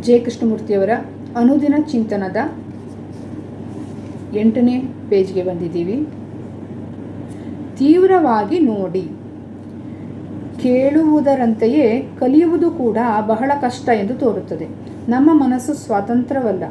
J ಕೃಷ್ಣಮೂರ್ತಿಯವರ ಅನುದಿನ ಚಿಂತನದ ಎಂಟನೇ ಪೇಜ್ಗೆ ಬಂದಿದ್ದೀವಿ. ತೀವ್ರವಾಗಿ ನೋಡಿ. ಕೇಳುವುದರಂತೆಯೇ ಕಲಿಯುವುದು ಕೂಡ ಬಹಳ ಕಷ್ಟ ಎಂದು ತೋರುತ್ತದೆ. ನಮ್ಮ ಮನಸ್ಸು ಸ್ವಾತಂತ್ರ್ಯವಲ್ಲ.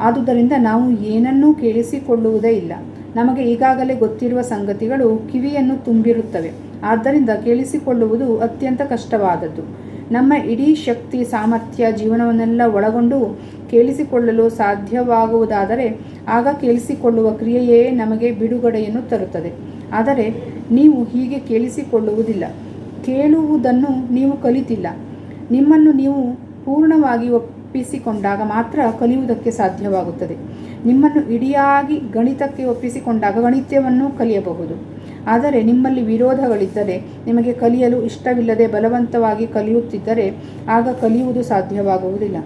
ಆದುದರಿಂದ ನಾವು ಏನನ್ನೂ ಕೇಳಿಸಿಕೊಳ್ಳುವುದೇ ಇಲ್ಲ. ನಮಗೆ ಈಗಾಗಲೇ ಗೊತ್ತಿರುವ ಸಂಗತಿಗಳು ಕಿವಿಯನ್ನು ತುಂಬಿರುತ್ತವೆ. ಆದ್ದರಿಂದ ಕೇಳಿಸಿಕೊಳ್ಳುವುದು ಅತ್ಯಂತ ಕಷ್ಟವಾದದ್ದು. ನಮ್ಮ ಇಡೀ ಶಕ್ತಿ, ಸಾಮರ್ಥ್ಯ, ಜೀವನವನ್ನೆಲ್ಲ ಒಳಗೊಂಡು ಕೇಳಿಸಿಕೊಳ್ಳಲು ಸಾಧ್ಯವಾಗುವುದಾದರೆ ಆಗ ಕೇಳಿಸಿಕೊಳ್ಳುವ ಕ್ರಿಯೆಯೇ ನಮಗೆ ಬಿಡುಗಡೆಯನ್ನು ತರುತ್ತದೆ. ಆದರೆ ನೀವು ಹೀಗೆ ಕೇಳಿಸಿಕೊಳ್ಳುವುದಿಲ್ಲ. ಕೇಳುವುದನ್ನು ನೀವು ಕಲಿತಿಲ್ಲ. ನಿಮ್ಮನ್ನು ನೀವು ಪೂರ್ಣವಾಗಿ ಒಪ್ಪಿಸಿಕೊಂಡಾಗ ಮಾತ್ರ ಕಲಿಯುವುದಕ್ಕೆ ಸಾಧ್ಯವಾಗುತ್ತದೆ. ನಿಮ್ಮನ್ನು ಇಡಿಯಾಗಿ ಗಣಿತಕ್ಕೆ ಒಪ್ಪಿಸಿಕೊಂಡಾಗ ಗಣಿತವನ್ನು ಕಲಿಯಬಹುದು. ಆದರೆ ನಿಮ್ಮಲ್ಲಿ ವಿರೋಧಗಳಿದ್ದರೆ, ನಿಮಗೆ ಕಲಿಯಲು ಇಷ್ಟವಿಲ್ಲದೆ ಬಲವಂತವಾಗಿ ಕಲಿಯುತ್ತಿದ್ದರೆ, ಆಗ ಕಲಿಯುವುದು ಸಾಧ್ಯವಾಗುವುದಿಲ್ಲ.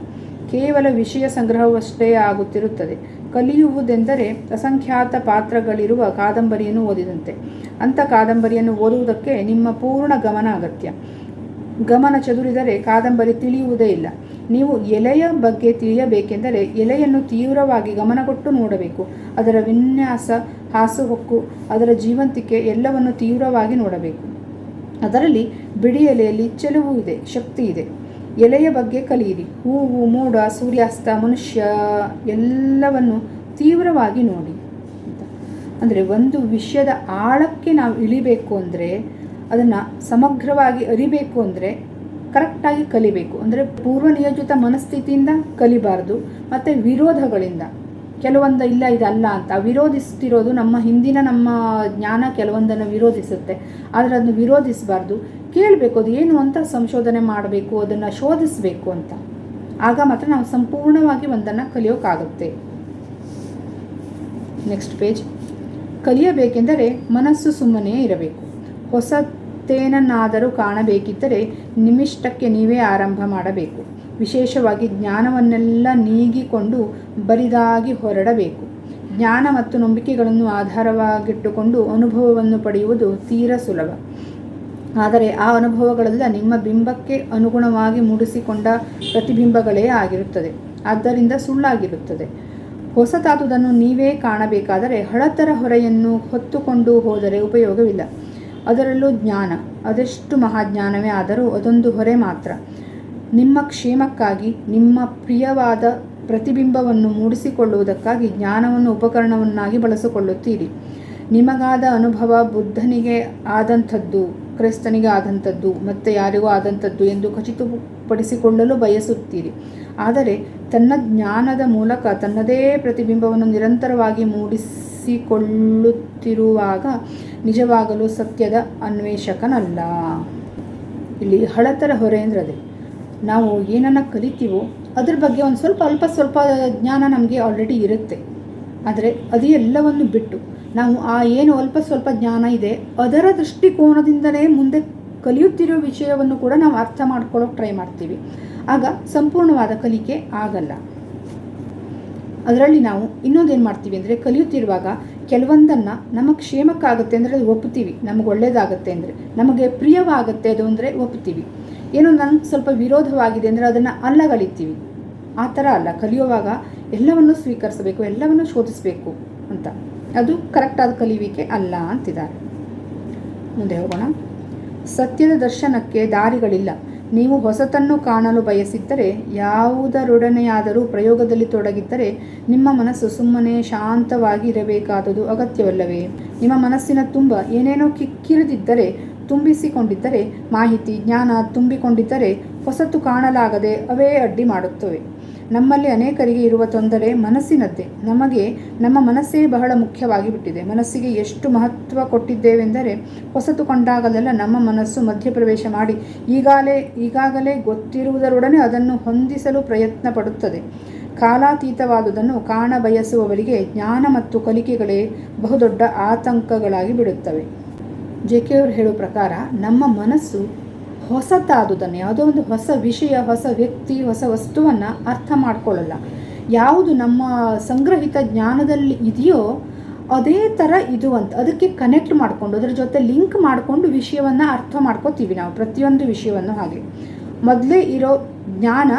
ಕೇವಲ ವಿಷಯ ಸಂಗ್ರಹವಷ್ಟೇ ಆಗುತ್ತಿರುತ್ತದೆ. ಕಲಿಯುವುದೆಂದರೆ ಅಸಂಖ್ಯಾತ ಪಾತ್ರಗಳಿರುವ ಕಾದಂಬರಿಯನ್ನು ಓದಿದಂತೆ. ಅಂಥ ಕಾದಂಬರಿಯನ್ನು ಓದುವುದಕ್ಕೆ ನಿಮ್ಮ ಪೂರ್ಣ ಗಮನ ಅಗತ್ಯ. ಗಮನ ಚದುರಿದರೆ ಕಾದಂಬರಿ ತಿಳಿಯುವುದೇ ಇಲ್ಲ. ನೀವು ಎಲೆಯ ಬಗ್ಗೆ ತಿಳಿಯಬೇಕೆಂದರೆ ಎಲೆಯನ್ನು ತೀವ್ರವಾಗಿ ಗಮನಕೊಟ್ಟು ನೋಡಬೇಕು. ಅದರ ವಿನ್ಯಾಸ ಹಾಸುಹೊಕ್ಕು ಅದರ ಜೀವಂತಿಕೆ ಎಲ್ಲವನ್ನು ತೀವ್ರವಾಗಿ ನೋಡಬೇಕು. ಅದರಲ್ಲಿ ಬಿಡಿ ಎಲೆಯಲ್ಲಿ ಚೆಲುವು ಇದೆ, ಶಕ್ತಿ ಇದೆ. ಎಲೆಯ ಬಗ್ಗೆ ಕಲಿಯಿರಿ. ಹೂವು, ಮೋಡ, ಸೂರ್ಯಾಸ್ತ, ಮನುಷ್ಯ ಎಲ್ಲವನ್ನು ತೀವ್ರವಾಗಿ ನೋಡಿ. ಅಂತ ಅಂದರೆ ಒಂದು ವಿಷಯದ ಆಳಕ್ಕೆ ನಾವು ಇಳಿಬೇಕು ಅಂದರೆ, ಅದನ್ನು ಸಮಗ್ರವಾಗಿ ಅರಿಬೇಕು ಅಂದರೆ ಕರೆಕ್ಟಾಗಿ ಕಲಿಬೇಕು. ಅಂದರೆ ಪೂರ್ವ ನಿಯೋಜಿತ ಮನಸ್ಥಿತಿಯಿಂದ ಕಲಿಬಾರ್ದು, ಮತ್ತು ವಿರೋಧಗಳಿಂದ. ಕೆಲವೊಂದ ಇಲ್ಲ, ಇದಲ್ಲ ಅಂತ ವಿರೋಧಿಸ್ತಿರೋದು ನಮ್ಮ ಹಿಂದಿನ ನಮ್ಮ ಜ್ಞಾನ ಕೆಲವೊಂದನ್ನು ವಿರೋಧಿಸುತ್ತೆ. ಆದರೆ ಅದನ್ನು ವಿರೋಧಿಸಬಾರ್ದು. ಕೇಳಬೇಕು, ಅದು ಏನು ಅಂತ ಸಂಶೋಧನೆ ಮಾಡಬೇಕು, ಅದನ್ನು ಶೋಧಿಸಬೇಕು ಅಂತ. ಆಗ ಮಾತ್ರ ನಾವು ಸಂಪೂರ್ಣವಾಗಿ ಒಂದನ್ನು ಕಲಿಯೋಕ್ಕಾಗುತ್ತೆ ನೆಕ್ಸ್ಟ್ ಪೇಜ್ ಕಲಿಯಬೇಕೆಂದರೆ ಮನಸ್ಸು ಸುಮ್ಮನೆ ಇರಬೇಕು. ಹೊಸತೇನನ್ನಾದರೂ ಕಾಣಬೇಕಿದ್ದರೆ ನಿಮಿಷ್ಟಕ್ಕೆ ನೀವೇ ಆರಂಭ ಮಾಡಬೇಕು. ವಿಶೇಷವಾಗಿ ಜ್ಞಾನವನ್ನೆಲ್ಲ ನೀಗಿಕೊಂಡು ಬರಿದಾಗಿ ಹೊರಡಬೇಕು. ಜ್ಞಾನ ಮತ್ತು ನಂಬಿಕೆಗಳನ್ನು ಆಧಾರವಾಗಿಟ್ಟುಕೊಂಡು ಅನುಭವವನ್ನು ಪಡೆಯುವುದು ತೀರ ಸುಲಭ. ಆದರೆ ಆ ಅನುಭವಗಳೆಲ್ಲ ನಿಮ್ಮ ಬಿಂಬಕ್ಕೆ ಅನುಗುಣವಾಗಿ ಮೂಡಿಸಿಕೊಂಡ ಪ್ರತಿಬಿಂಬಗಳೇ ಆಗಿರುತ್ತದೆ. ಆದ್ದರಿಂದ ಸುಳ್ಳಾಗಿರುತ್ತದೆ. ಹೊಸತಾದುದನ್ನು ನೀವೇ ಕಾಣಬೇಕಾದರೆ ಹಳತರ ಹೊರೆಯನ್ನು ಹೊತ್ತುಕೊಂಡು ಹೋದರೆ ಉಪಯೋಗವಿಲ್ಲ. ಅದರಲ್ಲೂ ಜ್ಞಾನ. ಅದೆಷ್ಟು ಮಹಾಜ್ಞಾನವೇ ಆದರೂ ಅದೊಂದು ಹೊರೆ ಮಾತ್ರ. ನಿಮ್ಮ ಕ್ಷೇಮಕ್ಕಾಗಿ, ನಿಮ್ಮ ಪ್ರಿಯವಾದ ಪ್ರತಿಬಿಂಬವನ್ನು ಮೂಡಿಸಿಕೊಳ್ಳುವುದಕ್ಕಾಗಿ ಜ್ಞಾನವನ್ನು ಉಪಕರಣವನ್ನಾಗಿ ಬಳಸಿಕೊಳ್ಳುತ್ತೀರಿ. ನಿಮಗಾದ ಅನುಭವ ಬುದ್ಧನಿಗೆ ಆದಂಥದ್ದು, ಕ್ರೈಸ್ತನಿಗೆ ಆದಂಥದ್ದು, ಮತ್ತು ಯಾರಿಗೂ ಆದಂಥದ್ದು ಎಂದು ಖಚಿತಪಡಿಸಿಕೊಳ್ಳಲು ಬಯಸುತ್ತೀರಿ. ಆದರೆ ತನ್ನ ಜ್ಞಾನದ ಮೂಲಕ ತನ್ನದೇ ಪ್ರತಿಬಿಂಬವನ್ನು ನಿರಂತರವಾಗಿ ಮೂಡಿಸಿಕೊಳ್ಳುತ್ತಿರುವಾಗ ನಿಜವಾಗಲೂ ಸತ್ಯದ ಅನ್ವೇಷಕನಲ್ಲ. ಇಲ್ಲಿ ಹಳತರ ಹೊರೆ ಅಂದರೆ ಅದೇ. ನಾವು ಏನನ್ನು ಕಲಿತೀವೋ ಅದ್ರ ಬಗ್ಗೆ ಒಂದು ಸ್ವಲ್ಪ ಅಲ್ಪ ಸ್ವಲ್ಪ ಜ್ಞಾನ ನಮಗೆ ಆಲ್ರೆಡಿ ಇರುತ್ತೆ. ಆದರೆ ಅದು ಎಲ್ಲವನ್ನು ಬಿಟ್ಟು ನಾವು ಆ ಏನು ಅಲ್ಪ ಸ್ವಲ್ಪ ಜ್ಞಾನ ಇದೆ, ಅದರ ದೃಷ್ಟಿಕೋನದಿಂದಲೇ ಮುಂದೆ ಕಲಿಯುತ್ತಿರೋ ವಿಷಯವನ್ನು ಕೂಡ ನಾವು ಅರ್ಥ ಮಾಡ್ಕೊಳ್ಳೋಕೆ ಟ್ರೈ ಮಾಡ್ತೀವಿ. ಆಗ ಸಂಪೂರ್ಣವಾದ ಕಲಿಕೆ ಆಗಲ್ಲ. ಅದರಲ್ಲಿ ನಾವು ಇನ್ನೊಂದೇನು ಮಾಡ್ತೀವಿ ಅಂದರೆ ಕಲಿಯುತ್ತಿರುವಾಗ ಕೆಲವೊಂದನ್ನು ನಮ್ಮ ಕ್ಷೇಮಕ್ಕಾಗುತ್ತೆ ಅಂದರೆ ಅದು ಒಪ್ಪುತ್ತೀವಿ ನಮಗೆ ಒಳ್ಳೆಯದಾಗುತ್ತೆ ಅಂದರೆ, ನಮಗೆ ಪ್ರಿಯವಾಗುತ್ತೆ ಅದು ಅಂದರೆ ಒಪ್ತೀವಿ. ಏನೋ ನನಗೆ ಸ್ವಲ್ಪ ವಿರೋಧವಾಗಿದೆ ಅಂದರೆ ಅದನ್ನು ಅಲ್ಲಗಳಿತೀವಿ ಆ ಥರ ಅಲ್ಲ, ಕಲಿಯುವಾಗ ಎಲ್ಲವನ್ನು ಸ್ವೀಕರಿಸಬೇಕು, ಎಲ್ಲವನ್ನು ಶೋಧಿಸಬೇಕು ಅಂತ. ಅದು ಕರೆಕ್ಟಾದ ಕಲಿಯುವಿಕೆ ಅಲ್ಲ ಅಂತಿದ್ದಾರೆ. ಮುಂದೆ ಹೋಗೋಣ. ಸತ್ಯದ ದರ್ಶನಕ್ಕೆ ದಾರಿಗಳಿಲ್ಲ. ನೀವು ಹೊಸತನ್ನು ಕಾಣಲು ಬಯಸಿದ್ದರೆ, ಯಾವುದರೊಡನೆಯಾದರೂ ಪ್ರಯೋಗದಲ್ಲಿ ತೊಡಗಿದ್ದರೆ, ನಿಮ್ಮ ಮನಸ್ಸು ಸುಮ್ಮನೆ ಶಾಂತವಾಗಿ ಇರಬೇಕಾದುದು ಅಗತ್ಯವಲ್ಲವೇ? ನಿಮ್ಮ ಮನಸ್ಸಿನ ತುಂಬ ಏನೇನೋ ಕಿಕ್ಕಿರಿದಿದ್ದರೆ ತುಂಬಿಸಿಕೊಂಡಿದ್ದರೆ, ಮಾಹಿತಿ, ಜ್ಞಾನ ತುಂಬಿಕೊಂಡಿದ್ದರೆ ಹೊಸತು ಕಾಣಲಾಗದೆ ಅವೇ ಅಡ್ಡಿ ಮಾಡುತ್ತವೆ. ನಮ್ಮಲ್ಲಿ ಅನೇಕರಿಗೆ ಇರುವ ತೊಂದರೆ ಮನಸ್ಸಿನದ್ದೇ. ನಮಗೆ, ನಮ್ಮ ಮನಸ್ಸೇ ಬಹಳ ಮುಖ್ಯವಾಗಿ ಬಿಟ್ಟಿದೆ ಮನಸ್ಸಿಗೆ ಎಷ್ಟು ಮಹತ್ವ ಕೊಟ್ಟಿದ್ದೇವೆಂದರೆ, ಹೊಸತು ಕಂಡಾಗಲೆಲ್ಲ ನಮ್ಮ ಮನಸ್ಸು ಮಧ್ಯಪ್ರವೇಶ ಮಾಡಿ ಈಗಾಗಲೇ ಈಗಾಗಲೇ ಗೊತ್ತಿರುವುದರೊಡನೆ ಅದನ್ನು ಹೊಂದಿಸಲು ಪ್ರಯತ್ನ ಪಡುತ್ತದೆ. ಕಾಲಾತೀತವಾದುದನ್ನು ಕಾಣ ಬಯಸುವವರಿಗೆ ಜ್ಞಾನ ಮತ್ತು ಕಲಿಕೆಗಳೇ ಬಹುದೊಡ್ಡ ಆತಂಕಗಳಾಗಿ ಬಿಡುತ್ತವೆ. ಜೆ ಕೆ ಅವರು ಹೇಳೋ ಪ್ರಕಾರ ನಮ್ಮ ಮನಸ್ಸು ಹೊಸತಾದುದನ್ನು, ಯಾವುದೋ ಒಂದು ಹೊಸ ವಿಷಯ, ಹೊಸ ವ್ಯಕ್ತಿ, ಹೊಸ ವಸ್ತುವನ್ನು ಅರ್ಥ ಮಾಡ್ಕೊಳ್ಳಲ್ಲ. ಯಾವುದು ನಮ್ಮ ಸಂಗ್ರಹಿತ ಜ್ಞಾನದಲ್ಲಿ ಇದೆಯೋ ಅದೇ ಥರ ಇದು ಅಂತ, ಅದಕ್ಕೆ ಕನೆಕ್ಟ್ ಮಾಡಿಕೊಂಡು, ಅದರ ಜೊತೆ ಲಿಂಕ್ ಮಾಡಿಕೊಂಡು ವಿಷಯವನ್ನು ಅರ್ಥ ಮಾಡ್ಕೋತೀವಿ ನಾವು, ಪ್ರತಿಯೊಂದು ವಿಷಯವನ್ನು ಹಾಗೆ. ಮೊದಲೇ ಇರೋ ಜ್ಞಾನ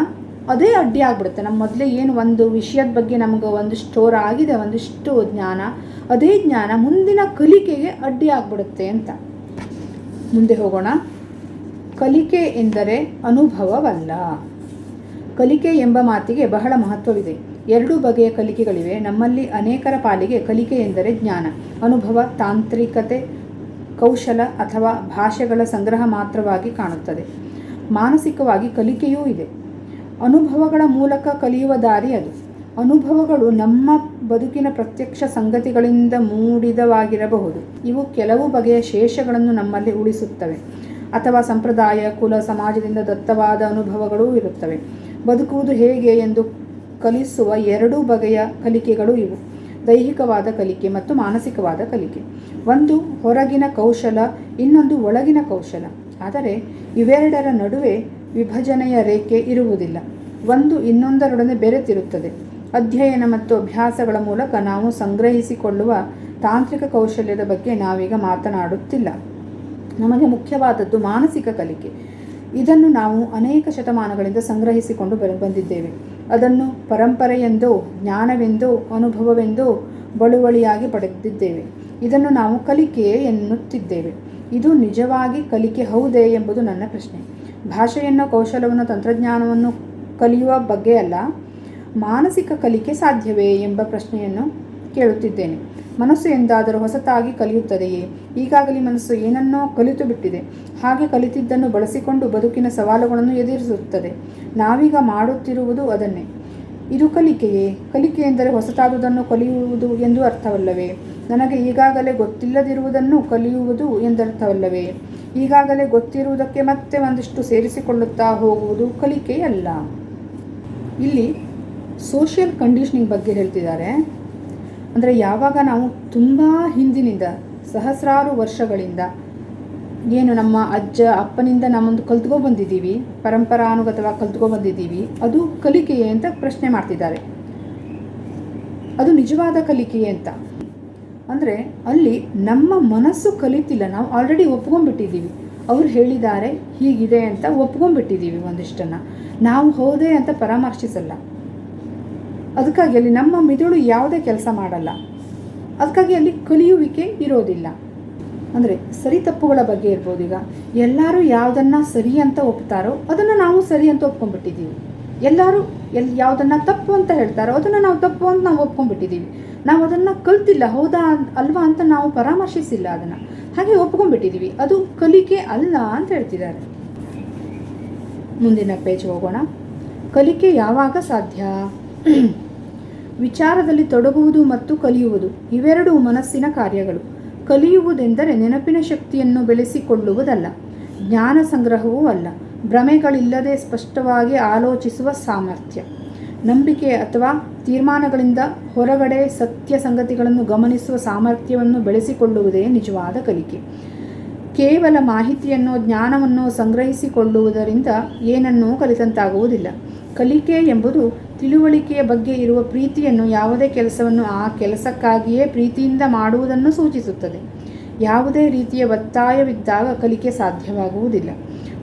ಅದೇ ಅಡ್ಡಿ ಆಗ್ಬಿಡುತ್ತೆ. ನಮ್ಮ ಮೊದಲೇ ಏನು ಒಂದು ವಿಷಯದ ಬಗ್ಗೆ ನಮಗೆ ಒಂದು ಸ್ಟೋರ್ ಆಗಿದೆ, ಒಂದಿಷ್ಟು ಜ್ಞಾನ ಅದೇ ಜ್ಞಾನ ಮುಂದಿನ ಕಲಿಕೆಗೆ ಅಡ್ಡಿಯಾಗ್ಬಿಡುತ್ತೆ ಅಂತ. ಮುಂದೆ ಹೋಗೋಣ. ಕಲಿಕೆ ಎಂದರೆ ಅನುಭವವಲ್ಲ. ಕಲಿಕೆ ಎಂಬ ಮಾತಿಗೆ ಬಹಳ ಮಹತ್ವವಿದೆ. ಎರಡು ಬಗೆಯ ಕಲಿಕೆಗಳಿವೆ. ನಮ್ಮಲ್ಲಿ ಅನೇಕರ ಪಾಲಿಗೆ ಕಲಿಕೆ ಎಂದರೆ ಜ್ಞಾನ. ಅನುಭವ, ತಾಂತ್ರಿಕತೆ, ಕೌಶಲ ಅಥವಾ ಭಾಷೆಗಳ ಸಂಗ್ರಹ ಮಾತ್ರವಾಗಿ ಕಾಣುತ್ತದೆ. ಮಾನಸಿಕವಾಗಿ ಕಲಿಕೆಯೂ ಇದೆ. ಅನುಭವಗಳ ಮೂಲಕ ಕಲಿಯುವ ದಾರಿ ಅದು. ಅನುಭವಗಳು ನಮ್ಮ ಬದುಕಿನ ಪ್ರತ್ಯಕ್ಷ ಸಂಗತಿಗಳಿಂದ ಮೂಡಿದವಾಗಿರಬಹುದು. ಇವು ಕೆಲವು ಬಗೆಯ ಶೇಷಗಳನ್ನು ನಮ್ಮಲ್ಲಿ ಉಳಿಸುತ್ತವೆ. ಅಥವಾ ಸಂಪ್ರದಾಯ, ಕುಲ, ಸಮಾಜದಿಂದ ದತ್ತವಾದ ಅನುಭವಗಳೂ ಇರುತ್ತವೆ. ಬದುಕುವುದು ಹೇಗೆ ಎಂದು ಕಲಿಸುವ ಎರಡೂ ಬಗೆಯ ಕಲಿಕೆಗಳು ಇವು. ದೈಹಿಕವಾದ ಕಲಿಕೆ ಮತ್ತು ಮಾನಸಿಕವಾದ ಕಲಿಕೆ. ಒಂದು ಹೊರಗಿನ ಕೌಶಲ, ಇನ್ನೊಂದು ಒಳಗಿನ ಕೌಶಲ. ಆದರೆ ಇವೆರಡರ ನಡುವೆ ವಿಭಜನೆಯ ರೇಖೆ ಇರುವುದಿಲ್ಲ. ಒಂದು ಇನ್ನೊಂದರೊಡನೆ ಬೆರೆತಿರುತ್ತದೆ. ಅಧ್ಯಯನ ಮತ್ತು ಅಭ್ಯಾಸಗಳ ಮೂಲಕ ನಾವು ಸಂಗ್ರಹಿಸಿಕೊಳ್ಳುವ ತಾಂತ್ರಿಕ ಕೌಶಲ್ಯದ ಬಗ್ಗೆ ನಾವೀಗ ಮಾತನಾಡುತ್ತಿಲ್ಲ. ನಮಗೆ ಮುಖ್ಯವಾದದ್ದು ಮಾನಸಿಕ ಕಲಿಕೆ. ಇದನ್ನು ನಾವು ಅನೇಕ ಶತಮಾನಗಳಿಂದ ಸಂಗ್ರಹಿಸಿಕೊಂಡು ಬಂದಿದ್ದೇವೆ. ಅದನ್ನು ಪರಂಪರೆಯೆಂದೋ, ಜ್ಞಾನವೆಂದೋ, ಅನುಭವವೆಂದೋ ಬಳುವಳಿಯಾಗಿ ಪಡೆದಿದ್ದೇವೆ. ಇದನ್ನು ನಾವು ಕಲಿಕೆ ಎನ್ನುತ್ತಿದ್ದೇವೆ. ಇದು ನಿಜವಾಗಿ ಕಲಿಕೆ ಹೌದೇ ಎಂಬುದು ನನ್ನ ಪ್ರಶ್ನೆ. ಭಾಷೆಯನ್ನು, ಕೌಶಲವನ್ನು, ತಂತ್ರಜ್ಞಾನವನ್ನು ಕಲಿಯುವ ಬಗ್ಗೆ ಅಲ್ಲ. ಮಾನಸಿಕ ಕಲಿಕೆ ಸಾಧ್ಯವೇ ಎಂಬ ಪ್ರಶ್ನೆಯನ್ನು ಕೇಳುತ್ತಿದ್ದೇನೆ. ಮನಸ್ಸು ಎಂದಾದರೂ ಹೊಸತಾಗಿ ಕಲಿಯುತ್ತದೆಯೇ? ಈಗಾಗಲೇ ಮನಸ್ಸು ಏನನ್ನೋ ಕಲಿತು ಬಿಟ್ಟಿದೆ. ಹಾಗೆ ಕಲಿತಿದ್ದನ್ನು ಬಳಸಿಕೊಂಡು ಬದುಕಿನ ಸವಾಲುಗಳನ್ನು ಎದುರಿಸುತ್ತದೆ. ನಾವೀಗ ಮಾಡುತ್ತಿರುವುದು ಅದನ್ನೇ. ಇದು ಕಲಿಕೆಯೇ? ಕಲಿಕೆ ಎಂದರೆ ಹೊಸತಾದುದನ್ನು ಕಲಿಯುವುದು ಎಂದು ಅರ್ಥವಲ್ಲವೇ? ನನಗೆ ಈಗಾಗಲೇ ಗೊತ್ತಿಲ್ಲದಿರುವುದನ್ನು ಕಲಿಯುವುದು ಎಂದರ್ಥವಲ್ಲವೇ ಈಗಾಗಲೇ ಗೊತ್ತಿರುವುದಕ್ಕೆ ಮತ್ತೆ ಒಂದಿಷ್ಟು ಸೇರಿಸಿಕೊಳ್ಳುತ್ತಾ ಹೋಗುವುದು ಕಲಿಕೆಯಲ್ಲ. ಇಲ್ಲಿ ಸೋಷಿಯಲ್ ಕಂಡೀಷನಿಂಗ್ ಬಗ್ಗೆ ಹೇಳ್ತಿದ್ದಾರೆ. ಅಂದರೆ ಯಾವಾಗ ನಾವು ತುಂಬ ಹಿಂದಿನಿಂದ, ಸಹಸ್ರಾರು ವರ್ಷಗಳಿಂದ ಏನು ನಮ್ಮ ಅಜ್ಜ, ಅಪ್ಪನಿಂದ ನಾವೊಂದು ಕಲ್ತ್ಕೊ ಬಂದಿದ್ದೀವಿ ಪರಂಪರಾನುಗತವಾಗಿ ಕಲ್ತ್ಕೊ ಬಂದಿದ್ದೀವಿ, ಅದು ಕಲಿಕೆಯೇ ಅಂತ ಪ್ರಶ್ನೆ ಮಾಡ್ತಿದ್ದಾರೆ. ಅದು ನಿಜವಾದ ಕಲಿಕೆಯೇ ಅಂತ. ಅಂದರೆ ಅಲ್ಲಿ ನಮ್ಮ ಮನಸ್ಸು ಕಲಿತಿಲ್ಲ, ನಾವು ಆಲ್ರೆಡಿ ಒಪ್ಕೊಂಡ್ಬಿಟ್ಟಿದ್ದೀವಿ. ಅವ್ರು ಹೇಳಿದ್ದಾರೆ, ಹೀಗಿದೆ ಅಂತ ಒಪ್ಕೊಂಡ್ಬಿಟ್ಟಿದ್ದೀವಿ ಒಂದಿಷ್ಟನ್ನು. ನಾವು ಹೋದೆ ಅಂತ ಪರಾಮರ್ಶಿಸಲ್ಲ. ಅದಕ್ಕಾಗಿ ಅಲ್ಲಿ ನಮ್ಮ ಮಿದುಳು ಯಾವುದೇ ಕೆಲಸ ಮಾಡಲ್ಲ. ಅದಕ್ಕಾಗಿ ಅಲ್ಲಿ ಕಲಿಯುವಿಕೆ ಇರೋದಿಲ್ಲ. ಅಂದರೆ ಸರಿ ತಪ್ಪುಗಳ ಬಗ್ಗೆ ಇರ್ಬೋದು ಈಗ. ಎಲ್ಲರೂ ಯಾವುದನ್ನು ಸರಿ ಅಂತ ಒಪ್ತಾರೋ ಅದನ್ನು ನಾವು ಸರಿ ಅಂತ ಒಪ್ಕೊಂಡ್ಬಿಟ್ಟಿದ್ದೀವಿ. ಎಲ್ಲರೂ ಎಲ್ಲಿ ಯಾವುದನ್ನು ತಪ್ಪು ಅಂತ ಹೇಳ್ತಾರೋ ಅದನ್ನು ನಾವು ತಪ್ಪು ಅಂತ ನಾವು ಒಪ್ಕೊಂಡ್ಬಿಟ್ಟಿದ್ದೀವಿ. ನಾವು ಅದನ್ನು ಕಲ್ತಿಲ್ಲ, ಹೌದಾ ಅಲ್ವಾ ಅಂತ ನಾವು ಪರಾಮರ್ಶಿಸಿಲ್ಲ ಅದನ್ನು. ಹಾಗೆ ಒಪ್ಕೊಂಡ್ಬಿಟ್ಟಿದ್ದೀವಿ. ಅದು ಕಲಿಕೆ ಅಲ್ಲ ಅಂತ ಹೇಳ್ತಿದ್ದಾರೆ. ಮುಂದಿನ ಪೇಜ್ ಹೋಗೋಣ. ಕಲಿಕೆ ಯಾವಾಗ ಸಾಧ್ಯ? ವಿಚಾರದಲ್ಲಿ ತೊಡಗುವುದು ಮತ್ತು ಕಲಿಯುವುದು, ಇವೆರಡೂ ಮನಸ್ಸಿನ ಕಾರ್ಯಗಳು. ಕಲಿಯುವುದೆಂದರೆ ನೆನಪಿನ ಶಕ್ತಿಯನ್ನು ಬೆಳೆಸಿಕೊಳ್ಳುವುದಲ್ಲ, ಜ್ಞಾನ ಸಂಗ್ರಹವೂ ಅಲ್ಲ, ಭ್ರಮೆಗಳಿಲ್ಲದೆ ಸ್ಪಷ್ಟವಾಗಿ ಆಲೋಚಿಸುವ ಸಾಮರ್ಥ್ಯ. ನಂಬಿಕೆ ಅಥವಾ ತೀರ್ಮಾನಗಳಿಂದ ಹೊರಗಡೆ ಸತ್ಯ ಸಂಗತಿಗಳನ್ನು ಗಮನಿಸುವ ಸಾಮರ್ಥ್ಯವನ್ನು ಬೆಳೆಸಿಕೊಳ್ಳುವುದೇ ನಿಜವಾದ ಕಲಿಕೆ. ಕೇವಲ ಮಾಹಿತಿಯನ್ನು ಜ್ಞಾನವನ್ನು ಸಂಗ್ರಹಿಸಿಕೊಳ್ಳುವುದರಿಂದ ಏನನ್ನೂ ಕಲಿತಂತಾಗುವುದಿಲ್ಲ. ಕಲಿಕೆ ಎಂಬುದು ತಿಳುವಳಿಕೆಯ ಬಗ್ಗೆ ಇರುವ ಪ್ರೀತಿಯನ್ನು ಯಾವುದೇ ಕೆಲಸವನ್ನು ಆ ಕೆಲಸಕ್ಕಾಗಿಯೇ ಪ್ರೀತಿಯಿಂದ ಮಾಡುವುದನ್ನು ಸೂಚಿಸುತ್ತದೆ. ಯಾವುದೇ ರೀತಿಯ ಒತ್ತಾಯವಿದ್ದಾಗ ಕಲಿಕೆ ಸಾಧ್ಯವಾಗುವುದಿಲ್ಲ.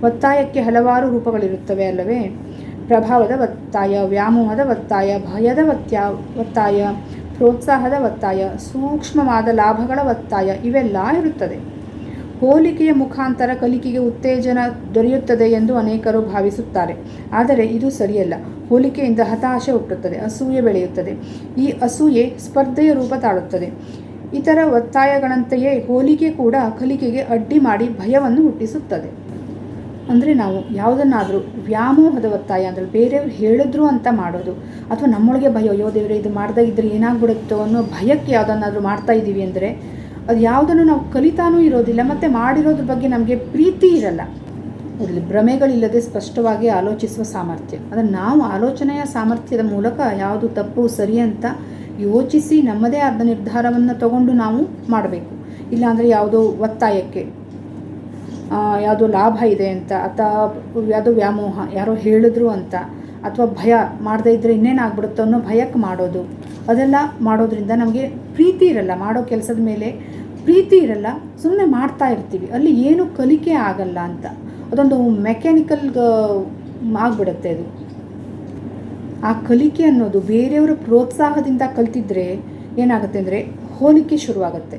ಒತ್ತಾಯಕ್ಕೆ ಹಲವಾರು ರೂಪಗಳಿರುತ್ತವೆ ಅಲ್ಲವೇ? ಪ್ರಭಾವದ ಒತ್ತಾಯ, ವ್ಯಾಮೋಹದ ಒತ್ತಾಯ, ಭಯದ ಒತ್ತಾಯ ಒತ್ತಾಯ, ಪ್ರೋತ್ಸಾಹದ ಒತ್ತಾಯ, ಸೂಕ್ಷ್ಮವಾದ ಲಾಭಗಳ ಒತ್ತಾಯ ಇವೆಲ್ಲ ಇರುತ್ತದೆ. ಹೋಲಿಕೆಯ ಮುಖಾಂತರ ಕಲಿಕೆಗೆ ಉತ್ತೇಜನ ದೊರೆಯುತ್ತದೆ ಎಂದು ಅನೇಕರು ಭಾವಿಸುತ್ತಾರೆ. ಆದರೆ ಇದು ಸರಿಯಲ್ಲ. ಹೋಲಿಕೆಯಿಂದ ಹತಾಶೆ ಹುಟ್ಟುತ್ತದೆ, ಅಸೂಯೆ ಬೆಳೆಯುತ್ತದೆ. ಈ ಅಸೂಯೆ ಸ್ಪರ್ಧೆಯ ರೂಪ ತಾಳುತ್ತದೆ. ಇತರ ಒತ್ತಾಯಗಳಂತೆಯೇ ಹೋಲಿಕೆ ಕೂಡ ಕಲಿಕೆಗೆ ಅಡ್ಡಿ ಮಾಡಿ ಭಯವನ್ನು ಹುಟ್ಟಿಸುತ್ತದೆ. ಅಂದರೆ ನಾವು ಯಾವುದನ್ನಾದರೂ ವ್ಯಾಮೋಹದ ಒತ್ತಾಯ ಅಂದರೆ ಬೇರೆಯವ್ರು ಹೇಳಿದ್ರು ಅಂತ ಮಾಡೋದು, ಅಥವಾ ನಮ್ಮೊಳಗೆ ಭಯ, ಅಯ್ಯೋ ದೇವರೇ, ಇದು ಮಾಡ್ದಾಗಿದ್ದರೆ ಏನಾಗ್ಬಿಡುತ್ತೋ ಅನ್ನೋ ಭಯಕ್ಕೆ ಯಾವುದನ್ನಾದರೂ ಮಾಡ್ತಾ ಇದ್ದೀವಿ ಅಂದರೆ ಅದು ಯಾವುದನ್ನು ನಾವು ಕಲಿತಾನೂ ಇರೋದಿಲ್ಲ, ಮತ್ತು ಮಾಡಿರೋದ್ರ ಬಗ್ಗೆ ನಮಗೆ ಪ್ರೀತಿ ಇರಲ್ಲ. ಅದರಲ್ಲಿ ಭ್ರಮೆಗಳಿಲ್ಲದೆ ಸ್ಪಷ್ಟವಾಗಿ ಆಲೋಚಿಸುವ ಸಾಮರ್ಥ್ಯ. ಅಂದರೆ ನಾವು ಆಲೋಚನೆಯ ಸಾಮರ್ಥ್ಯದ ಮೂಲಕ ಯಾವುದು ತಪ್ಪು, ಸರಿ ಅಂತ ಯೋಚಿಸಿ ನಮ್ಮದೇ ಆದ ನಿರ್ಧಾರವನ್ನು ತಗೊಂಡು ನಾವು ಮಾಡಬೇಕು. ಇಲ್ಲಾಂದರೆ ಯಾವುದೋ ಒತ್ತಾಯಕ್ಕೆ ಯಾವುದೋ ಲಾಭ ಇದೆ ಅಂತ, ಅಥವಾ ಯಾವುದೋ ವ್ಯಾಮೋಹ, ಯಾರೋ ಹೇಳಿದ್ರು ಅಂತ, ಅಥವಾ ಭಯ ಮಾಡದೇ ಇದ್ದರೆ ಇನ್ನೇನಾಗ್ಬಿಡುತ್ತೋ ಅನ್ನೋ ಭಯಕ್ಕೆ ಮಾಡೋದು. ಅದೆಲ್ಲ ಮಾಡೋದ್ರಿಂದ ನಮಗೆ ಪ್ರೀತಿ ಇರಲ್ಲ. ಮಾಡೋ ಕೆಲಸದ ಮೇಲೆ ಪ್ರೀತಿ ಇರಲ್ಲ. ಸುಮ್ಮನೆ ಮಾಡ್ತಾ ಇರ್ತೀವಿ. ಅಲ್ಲಿ ಏನು ಕಲಿಕೆ ಆಗಲ್ಲ ಅಂತ. ಅದೊಂದು ಮೆಕ್ಯಾನಿಕಲ್ ಆಗಿಬಿಡುತ್ತೆ ಅದು. ಆ ಕಲಿಕೆ ಅನ್ನೋದು ಬೇರೆಯವರ ಪ್ರೋತ್ಸಾಹದಿಂದ ಕಲ್ತಿದ್ರೆ ಏನಾಗುತ್ತೆ ಅಂದರೆ ಹೋಲಿಕೆ ಶುರುವಾಗುತ್ತೆ.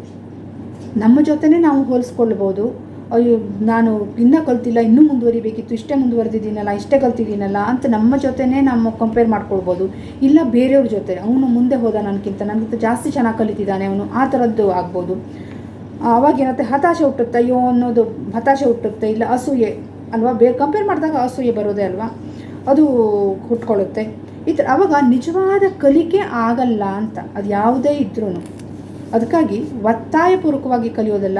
ನಮ್ಮ ಜೊತೆನೇ ನಾವು ಹೋಲಿಸ್ಕೊಳ್ಬೋದು. ಅಯ್ಯೋ, ನಾನು ಇನ್ನೂ ಕಲ್ತಿಲ್ಲ, ಇನ್ನೂ ಮುಂದುವರಿಬೇಕಿತ್ತು, ಇಷ್ಟೇ ಮುಂದುವರೆದಿದ್ದೀನಲ್ಲ, ಇಷ್ಟೇ ಕಲ್ತಿದ್ದೀನಲ್ಲ ಅಂತ ನಮ್ಮ ಜೊತೆನೇ ನಾವು ಕಂಪೇರ್ ಮಾಡ್ಕೊಳ್ಬೋದು. ಇಲ್ಲ, ಬೇರೆಯವ್ರ ಜೊತೆ. ಅವನು ಮುಂದೆ ಹೋದ ನನಗಿಂತ ನನಗಿಂತ ಜಾಸ್ತಿ ಚೆನ್ನಾಗಿ ಕಲಿತಿದ್ದಾನೆ, ಅವನು ಆ ಥರದ್ದು ಆಗ್ಬೋದು. ಆವಾಗ ಏನತ್ತೆ, ಹತಾಶೆ ಹುಟ್ಟುತ್ತೆ, ಅಯ್ಯೋ ಅನ್ನೋದು ಹತಾಶೆ ಹುಟ್ಟುತ್ತೆ, ಇಲ್ಲ ಅಸೂಯೆ, ಅಲ್ವಾ? ಬೇ ಕಂಪೇರ್ ಮಾಡಿದಾಗ ಅಸೂಯೆ ಬರೋದೇ ಅಲ್ವಾ? ಅದು ಹುಟ್ಕೊಳ್ಳುತ್ತೆ. ಈ ಥರ, ಅವಾಗ ನಿಜವಾದ ಕಲಿಕೆ ಆಗಲ್ಲ ಅಂತ ಅದು ಯಾವುದೇ ಇದ್ರೂ ಅದಕ್ಕಾಗಿ ಒತ್ತಾಯಪೂರ್ವಕವಾಗಿ ಕಲಿಯೋದಲ್ಲ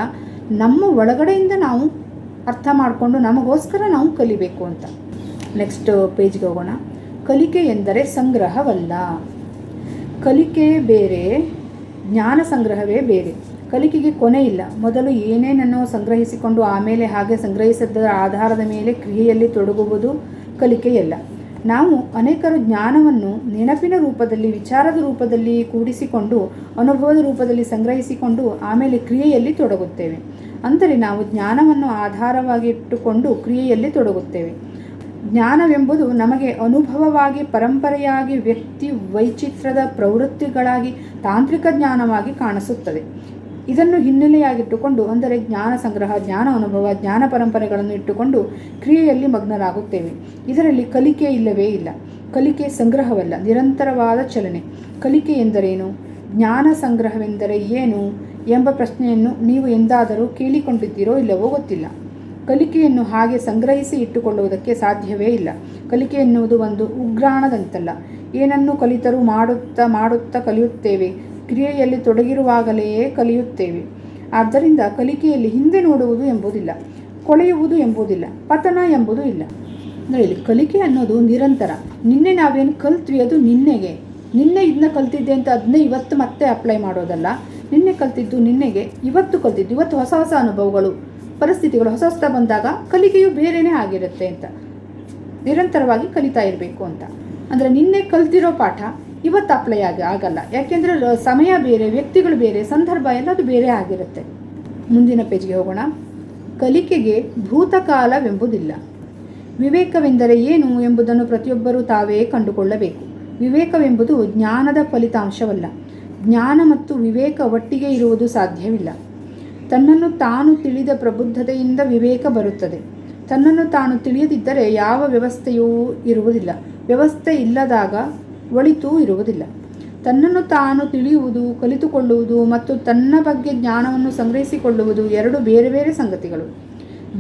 ನಮ್ಮ ಒಳಗಡೆಯಿಂದ ನಾವು ಅರ್ಥ ಮಾಡಿಕೊಂಡು ನಮಗೋಸ್ಕರ ನಾವು ಕಲಿಬೇಕು ಅಂತ. ನೆಕ್ಸ್ಟ್ ಪೇಜ್ಗೆ ಹೋಗೋಣ. ಕಲಿಕೆ ಎಂದರೆ ಸಂಗ್ರಹವಲ್ಲ. ಕಲಿಕೆ ಬೇರೆ, ಜ್ಞಾನ ಸಂಗ್ರಹವೇ ಬೇರೆ. ಕಲಿಕೆಗೆ ಕೊನೆ ಇಲ್ಲ. ಮೊದಲು ಏನೇನನ್ನು ಸಂಗ್ರಹಿಸಿಕೊಂಡು ಆಮೇಲೆ ಹಾಗೆ ಸಂಗ್ರಹಿಸಿದ ಆಧಾರದ ಮೇಲೆ ಕ್ರಿಯೆಯಲ್ಲಿ ತೊಡಗುವುದು ಕಲಿಕೆಯಲ್ಲ. ನಾವು ಅನೇಕರು ಜ್ಞಾನವನ್ನು ನೆನಪಿನ ರೂಪದಲ್ಲಿ, ವಿಚಾರದ ರೂಪದಲ್ಲಿ ಕೂಡಿಸಿಕೊಂಡು, ಅನುಭವದ ರೂಪದಲ್ಲಿ ಸಂಗ್ರಹಿಸಿಕೊಂಡು ಆಮೇಲೆ ಕ್ರಿಯೆಯಲ್ಲಿ ತೊಡಗುತ್ತೇವೆ. ಅಂದರೆ ನಾವು ಜ್ಞಾನವನ್ನು ಆಧಾರವಾಗಿಟ್ಟುಕೊಂಡು ಕ್ರಿಯೆಯಲ್ಲಿ ತೊಡಗುತ್ತೇವೆ. ಜ್ಞಾನವೆಂಬುದು ನಮಗೆ ಅನುಭವವಾಗಿ, ಪರಂಪರೆಯಾಗಿ, ವ್ಯಕ್ತಿ ವೈಚಿತ್ರದ ಪ್ರವೃತ್ತಿಗಳಾಗಿ, ತಾಂತ್ರಿಕ ಜ್ಞಾನವಾಗಿ ಕಾಣಿಸುತ್ತದೆ. ಇದನ್ನು ಹಿನ್ನೆಲೆಯಾಗಿಟ್ಟುಕೊಂಡು, ಅಂದರೆ ಜ್ಞಾನ ಸಂಗ್ರಹ, ಜ್ಞಾನ ಅನುಭವ, ಜ್ಞಾನ ಪರಂಪರೆಗಳನ್ನು ಇಟ್ಟುಕೊಂಡು ಕ್ರಿಯೆಯಲ್ಲಿ ಮಗ್ನರಾಗುತ್ತೇವೆ. ಇದರಲ್ಲಿ ಕಲಿಕೆ ಇಲ್ಲವೇ ಇಲ್ಲ. ಕಲಿಕೆ ಸಂಗ್ರಹವಲ್ಲ, ನಿರಂತರವಾದ ಚಲನೆ. ಕಲಿಕೆ ಎಂದರೇನು? ಜ್ಞಾನ ಸಂಗ್ರಹವೆಂದರೆ ಏನು ಎಂಬ ಪ್ರಶ್ನೆಯನ್ನು ನೀವು ಎಂದಾದರೂ ಕೇಳಿಕೊಂಡಿದ್ದೀರೋ ಇಲ್ಲವೋ ಗೊತ್ತಿಲ್ಲ. ಕಲಿಕೆಯನ್ನು ಹಾಗೆ ಸಂಗ್ರಹಿಸಿ ಇಟ್ಟುಕೊಳ್ಳುವುದಕ್ಕೆ ಸಾಧ್ಯವೇ ಇಲ್ಲ. ಕಲಿಕೆ ಎನ್ನುವುದು ಒಂದು ಉಗ್ರಾಣದಂತಲ್ಲ. ಏನನ್ನು ಕಲಿತರೂ ಮಾಡುತ್ತಾ ಮಾಡುತ್ತಾ ಕಲಿಯುತ್ತೇವೆ. ಕ್ರಿಯೆಯಲ್ಲಿ ತೊಡಗಿರುವಾಗಲೆಯೇ ಕಲಿಯುತ್ತೇವೆ. ಆದ್ದರಿಂದ ಕಲಿಕೆಯಲ್ಲಿ ಹಿಂದೆ ನೋಡುವುದು ಎಂಬುದಿಲ್ಲ, ಕೊಳೆಯುವುದು ಎಂಬುದಿಲ್ಲ, ಪತನ ಎಂಬುದು ಇಲ್ಲ. ಅಂದರೆ ಇಲ್ಲಿ ಕಲಿಕೆ ಅನ್ನೋದು ನಿರಂತರ. ನಿನ್ನೆ ನಾವೇನು ಕಲ್ತ್ವಿ ಅದು ನಿನ್ನೆಗೆ. ನಿನ್ನೆ ಇದನ್ನ ಕಲ್ತಿದ್ದೆ ಅಂತ ಅದನ್ನೇ ಇವತ್ತು ಮತ್ತೆ ಅಪ್ಲೈ ಮಾಡೋದಲ್ಲ. ನಿನ್ನೆ ಕಲ್ತಿದ್ದು ನಿನ್ನೆಗೆ, ಇವತ್ತು ಕಲ್ತಿದ್ದು, ಇವತ್ತು ಹೊಸ ಹೊಸ ಅನುಭವಗಳು, ಪರಿಸ್ಥಿತಿಗಳು ಹೊಸ ಹೊಸ ಬಂದಾಗ ಕಲಿಕೆಯು ಬೇರೆಯೇ ಆಗಿರುತ್ತೆ ಅಂತ. ನಿರಂತರವಾಗಿ ಕಲಿತಾ ಇರಬೇಕು ಅಂತ. ಅಂದರೆ ನಿನ್ನೆ ಕಲ್ತಿರೋ ಪಾಠ ಇವತ್ತು ಅಪ್ಲೈ ಆಗ ಆಗಲ್ಲ. ಯಾಕೆಂದರೆ ಸಮಯ ಬೇರೆ, ವ್ಯಕ್ತಿಗಳು ಬೇರೆ, ಸಂದರ್ಭ ಎಲ್ಲ ಅದು ಬೇರೆ ಆಗಿರುತ್ತೆ. ಮುಂದಿನ ಪೇಜ್ಗೆ ಹೋಗೋಣ. ಕಲಿಕೆಗೆ ಭೂತಕಾಲವೆಂಬುದಿಲ್ಲ. ವಿವೇಕವೆಂದರೆ ಏನು ಎಂಬುದನ್ನು ಪ್ರತಿಯೊಬ್ಬರೂ ತಾವೇ ಕಂಡುಕೊಳ್ಳಬೇಕು. ವಿವೇಕವೆಂಬುದು ಜ್ಞಾನದ ಫಲಿತಾಂಶವಲ್ಲ. ಜ್ಞಾನ ಮತ್ತು ವಿವೇಕ ಒಟ್ಟಿಗೆ ಇರುವುದು ಸಾಧ್ಯವಿಲ್ಲ. ತನ್ನನ್ನು ತಾನು ತಿಳಿದ ಪ್ರಬುದ್ಧತೆಯಿಂದ ವಿವೇಕ ಬರುತ್ತದೆ. ತನ್ನನ್ನು ತಾನು ತಿಳಿಯದಿದ್ದರೆ ಯಾವ ವ್ಯವಸ್ಥೆಯೂ ಇರುವುದಿಲ್ಲ. ವ್ಯವಸ್ಥೆ ಇಲ್ಲದಾಗ ಒಳಿತೂ ಇರುವುದಿಲ್ಲ. ತನ್ನನ್ನು ತಾನು ತಿಳಿಯುವುದು, ಕಲಿತುಕೊಳ್ಳುವುದು ಮತ್ತು ತನ್ನ ಬಗ್ಗೆ ಜ್ಞಾನವನ್ನು ಸಂಗ್ರಹಿಸಿಕೊಳ್ಳುವುದು ಎರಡು ಬೇರೆ ಬೇರೆ ಸಂಗತಿಗಳು.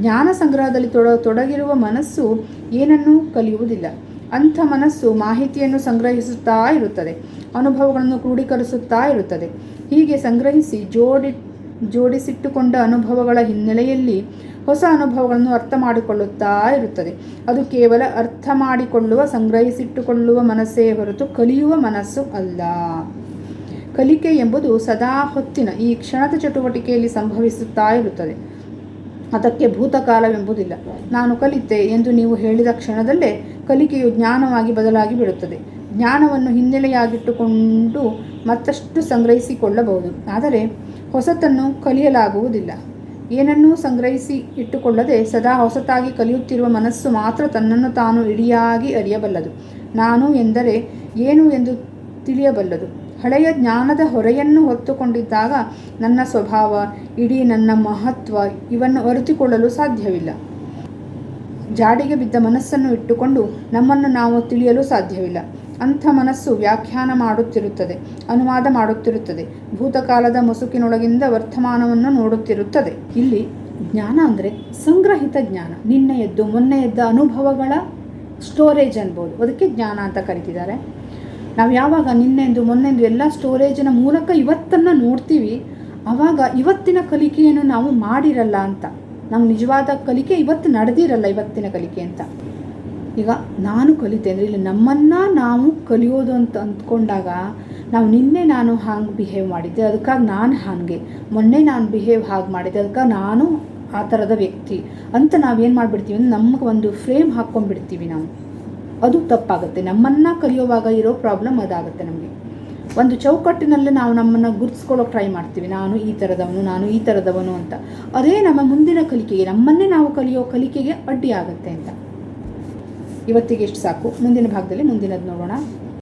ಜ್ಞಾನ ಸಂಗ್ರಹದಲ್ಲಿ ತೊಡ, ತೊಡಗಿರುವ ಮನಸ್ಸು ಏನನ್ನೂ ಕಲಿಯುವುದಿಲ್ಲ. ಅಂಥ ಮನಸ್ಸು ಮಾಹಿತಿಯನ್ನು ಸಂಗ್ರಹಿಸುತ್ತಾ ಇರುತ್ತದೆ. ಅನುಭವಗಳನ್ನು ಕ್ರೋಢೀಕರಿಸುತ್ತಾ ಇರುತ್ತದೆ. ಹೀಗೆ ಸಂಗ್ರಹಿಸಿ ಜೋಡಿ, ಜೋಡಿಸಿಟ್ಟುಕೊಂಡ ಅನುಭವಗಳ ಹಿನ್ನೆಲೆಯಲ್ಲಿ ಹೊಸ ಅನುಭವಗಳನ್ನು ಅರ್ಥ ಮಾಡಿಕೊಳ್ಳುತ್ತಾ ಇರುತ್ತದೆ. ಅದು ಕೇವಲ ಅರ್ಥ ಮಾಡಿಕೊಳ್ಳುವ, ಸಂಗ್ರಹಿಸಿಟ್ಟುಕೊಳ್ಳುವ ಮನಸ್ಸೇ ಹೊರತು ಕಲಿಯುವ ಮನಸ್ಸು ಅಲ್ಲ. ಕಲಿಕೆ ಎಂಬುದು ಸದಾ ಹೊತ್ತಿನ ಈ ಕ್ಷಣದ ಚಟುವಟಿಕೆಯಲ್ಲಿ ಸಂಭವಿಸುತ್ತಾ ಇರುತ್ತದೆ. ಅದಕ್ಕೆ ಭೂತಕಾಲವೆಂಬುದಿಲ್ಲ. ನಾನು ಕಲಿತೆ ಎಂದು ನೀವು ಹೇಳಿದ ಕ್ಷಣದಲ್ಲೇ ಕಲಿಕೆಯು ಜ್ಞಾನವಾಗಿ ಬದಲಾಗಿ ಬಿಡುತ್ತದೆ. ಜ್ಞಾನವನ್ನು ಹಿನ್ನೆಲೆಯಾಗಿಟ್ಟುಕೊಂಡು ಮತ್ತಷ್ಟು ಸಂಗ್ರಹಿಸಿಕೊಳ್ಳಬಹುದು. ಆದರೆ ಹೊಸತನ್ನು ಕಲಿಯಲಾಗುವುದಿಲ್ಲ. ಏನನ್ನೂ ಸಂಗ್ರಹಿಸಿ ಇಟ್ಟುಕೊಳ್ಳದೆ ಸದಾ ಹೊಸತಾಗಿ ಕಲಿಯುತ್ತಿರುವ ಮನಸ್ಸು ಮಾತ್ರ ತನ್ನನ್ನು ತಾನು ಇಡಿಯಾಗಿ ಅರಿಯಬಲ್ಲದು. ನಾನು ಎಂದರೆ ಏನು ಎಂದು ತಿಳಿಯಬಲ್ಲದು. ಹಳೆಯ ಜ್ಞಾನದ ಹೊರೆಯನ್ನು ಹೊತ್ತುಕೊಂಡಿದ್ದಾಗ ನನ್ನ ಸ್ವಭಾವ, ಇಡೀ ನನ್ನ ಮಹತ್ವ ಇವನ್ನು ಅರಿತುಕೊಳ್ಳಲು ಸಾಧ್ಯವಿಲ್ಲ. ಜಾಡಿಗೆ ಬಿದ್ದ ಮನಸ್ಸನ್ನು ಇಟ್ಟುಕೊಂಡು ನಮ್ಮನ್ನು ನಾವು ತಿಳಿಯಲು ಸಾಧ್ಯವಿಲ್ಲ. ಅಂಥ ಮನಸ್ಸು ವ್ಯಾಖ್ಯಾನ ಮಾಡುತ್ತಿರುತ್ತದೆ, ಅನುವಾದ ಮಾಡುತ್ತಿರುತ್ತದೆ, ಭೂತಕಾಲದ ಮುಸುಕಿನೊಳಗಿಂದ ವರ್ತಮಾನವನ್ನು ನೋಡುತ್ತಿರುತ್ತದೆ. ಇಲ್ಲಿ ಜ್ಞಾನ ಅಂದರೆ ಸಂಗ್ರಹಿತ ಜ್ಞಾನ, ನಿನ್ನೆಯದ್ದು ಮೊನ್ನೆಯದ್ದ ಅನುಭವಗಳ ಸ್ಟೋರೇಜ್ ಅನ್ಬೋದು. ಅದಕ್ಕೆ ಜ್ಞಾನ ಅಂತ ಕರಿತಿದ್ದಾರೆ. ನಾವು ಯಾವಾಗ ನಿನ್ನೆಂದು ಮೊನ್ನೆಂದು ಎಲ್ಲ ಸ್ಟೋರೇಜಿನ ಮೂಲಕ ಇವತ್ತನ್ನು ನೋಡ್ತೀವಿ ಆವಾಗ ಇವತ್ತಿನ ಕಲಿಕೆಯನ್ನು ನಾವು ಮಾಡಿರಲ್ಲ ಅಂತ. ನಮ್ಮ ನಿಜವಾದ ಕಲಿಕೆ ಇವತ್ತು ನಡೆದಿರಲ್ಲ, ಇವತ್ತಿನ ಕಲಿಕೆ ಅಂತ. ಈಗ ನಾನು ಕಲಿತೆ ಅಂದರೆ ಇಲ್ಲಿ ನಮ್ಮನ್ನು ನಾವು ಕಲಿಯೋದು ಅಂತ ಅಂದ್ಕೊಂಡಾಗ ನಾವು ನಿನ್ನೆ ನಾನು ಹಾಗೆ ಬಿಹೇವ್ ಮಾಡಿದ್ದೆ, ಅದಕ್ಕಾಗಿ ನಾನು ಹಾಗೆ ಮೊನ್ನೆ ನಾನು ಬಿಹೇವ್ ಹಾಗೆ ಮಾಡಿದ್ದೆ, ಅದಕ್ಕಾಗಿ ನಾನು ಆ ಥರದ ವ್ಯಕ್ತಿ ಅಂತ ನಾವೇನು ಮಾಡಿಬಿಡ್ತೀವಿ ಅಂದರೆ ನಮಗೆ ಒಂದು ಫ್ರೇಮ್ ಹಾಕ್ಕೊಂಡ್ಬಿಡ್ತೀವಿ ನಾವು. ಅದು ತಪ್ಪಾಗುತ್ತೆ. ನಮ್ಮನ್ನು ಕಲಿಯೋವಾಗ ಇರೋ ಪ್ರಾಬ್ಲಮ್ ಅದಾಗುತ್ತೆ ನಮಗೆ. ಒಂದು ಚೌಕಟ್ಟಿನಲ್ಲಿ ನಾವು ನಮ್ಮನ್ನು ಗುರ್ತಿಸ್ಕೊಳ್ಳೋಕೆ ಟ್ರೈ ಮಾಡ್ತೀವಿ. ನಾನು ಈ ಥರದವನು ನಾನು ಈ ಥರದವನು ಅಂತ. ಅದೇ ನಮ್ಮ ಮುಂದಿನ ಕಲಿಕೆಗೆ, ನಮ್ಮನ್ನೇ ನಾವು ಕಲಿಯೋ ಕಲಿಕೆಗೆ ಅಡ್ಡಿ ಆಗುತ್ತೆ ಅಂತ. ಇವತ್ತಿಗೆ ಎಷ್ಟು ಸಾಕು? ಮುಂದಿನ ಭಾಗದಲ್ಲಿ ಮುಂದಿನದು ನೋಡೋಣ.